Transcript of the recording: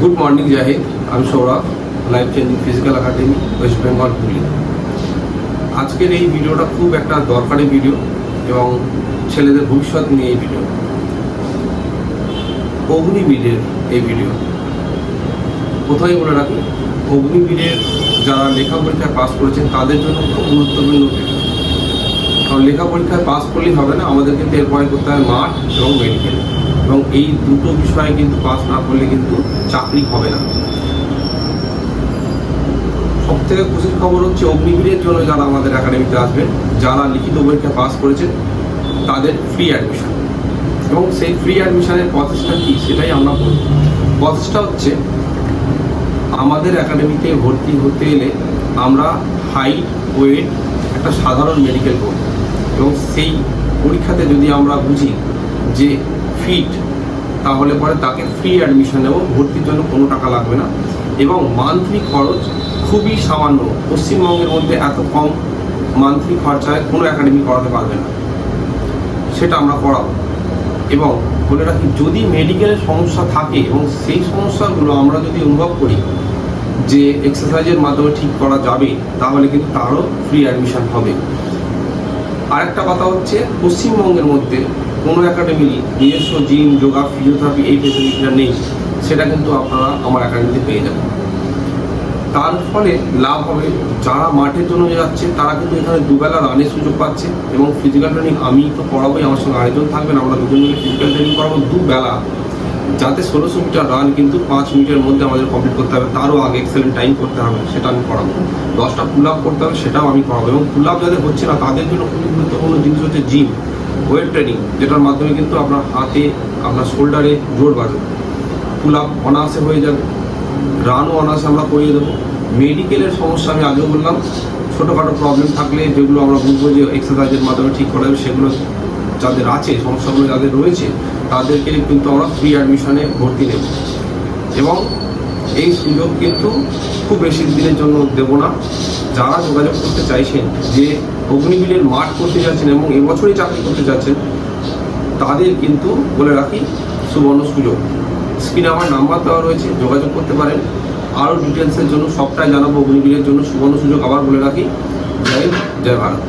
Good morning Zahid আমি Sourav life changing physical academy West Bengal পুলি আজকের এই ভিডিওটা খুব একটা দরকারি ভিডিও এবং ছেলেদের ভবিষ্যৎ নিয়ে এই ভিডিও। অগ্নিবীরের এই ভিডিও। কোথায় বলে রাখি অগ্নিবীরের যারা লেখা পরীক্ষায় পাস করেছেন, তাদের জন্য খুব গুরুত্বপূর্ণ কারণ লেখা পরীক্ষায় পাস করলেই হবে না আমাদের কিন্তু এরপরে করতে হবে মাঠ এবং মেডিকেল এবং এই দুটো বিষয়ে কিন্তু পাস না করলে কিন্তু চাকরি হবে না। সব থেকে খুশির খবর হচ্ছে অগ্নিবীরের জন্য যারা আমাদের একাডেমিতে আসবেন যারা লিখিত পরীক্ষা পাস করেছেন তাদের ফ্রি অ্যাডমিশন এবং সেই ফ্রি অ্যাডমিশনের প্রসেসটা কী, সেটাই আমরা বলব। প্রসেসটা হচ্ছে, আমাদের একাডেমিতে ভর্তি হতে এলে আমরা হাইট ওয়েট একটা সাধারণ মেডিকেল করব এবং সেই পরীক্ষাতে যদি আমরা বুঝি যে ফিট তাহলে পরে তাকে ফ্রি অ্যাডমিশন এবং ভর্তির জন্য কোনো টাকা লাগবে না। এবং মান্থলি খরচ খুবই সামান্য, পশ্চিমবঙ্গের মধ্যে এত কম মান্থলি খরচায় কোনো একাডেমি করাতে পারবে না। সেটা আমরা করাবো। এবং বলে রাখি, যদি মেডিকেলের সমস্যা থাকে, এবং সেই সমস্যাগুলো আমরা যদি অনুভব করি, যে এক্সারসাইজের মাধ্যমে ঠিক করা যাবে, তাহলে কিন্তু তারও ফ্রি অ্যাডমিশন হবে। আরেকটা কথা হচ্ছে, পশ্চিমবঙ্গের মধ্যে কোনো একাডেমি নিজস্ব জিম যোগা ফিজিওথেরাপি এই ফেসিলিটিটা নেই। সেটা কিন্তু আপনারা আমার একাডেমিতে পেয়ে যাবেন। তার ফলে লাভ হবে। যারা মাঠের জন্য যাচ্ছে, তারা কিন্তু এখানে দুবেলা রানের সুযোগ পাচ্ছে এবং ফিজিক্যাল ট্রেনিং আমি তো করাবোই, আমার সঙ্গে আরেকজন থাকবেন, আমরা দুজন মিলে ফিজিক্যাল ট্রেনিং করাবো দুবেলা। যাতে ষোলোশো মিটার রান কিন্তু পাঁচ মিনিটের মধ্যে আমাদের কমপ্লিট করতে হবে। তারও আগে এক্সেলেন্ট টাইম করতে হবে, সেটা আমি করাবো। দশটা পুল আপ করতে হবে, সেটাও আমি করাবো। এবং পুল আপ যাদের হচ্ছে না, তাদের জন্য খুবই গুরুত্বপূর্ণ জিনিস হচ্ছে জিম ওয়েট ট্রেনিং, যেটার মাধ্যমে কিন্তু আপনার হাতে, আপনার শোল্ডারে জোর বাড়বে পুল আপ অনায়াসে হয়ে যাবে। রানও অনায়াসে আমরা করিয়ে দেবো। মেডিকেলের সমস্যা আমি আগেও বললাম, ছোটোখাটো প্রবলেম থাকলে যেগুলো আমরা বুঝব যে এক্সারসাইজের মাধ্যমে ঠিক করা যাবে, সেগুলো যাদের আছে, সমস্যাগুলো যাদের রয়েছে, তাদেরকে কিন্তু আমরা ফ্রি অ্যাডমিশনে ভর্তি নেব এবং এই সুযোগ কিন্তু খুব বেশি দিনের জন্য দেব না। যারা যোগাযোগ করতে চাইছেন যে অগ্নিবিলের মাঠ করতে যাচ্ছেন এবং এবছরই চাকরি করতে যাচ্ছেন, তাদের কিন্তু বলে রাখি সুবর্ণ সুযোগ। স্ক্রিনে আমার নাম্বার দেওয়া রয়েছে, যোগাযোগ করতে পারেন। আরও ডিটেলসের জন্য সবটাই জানাব অগ্নিবিলের জন্য সুবর্ণ সুযোগ। আবার বলে রাখি, জয় জয় ভারত।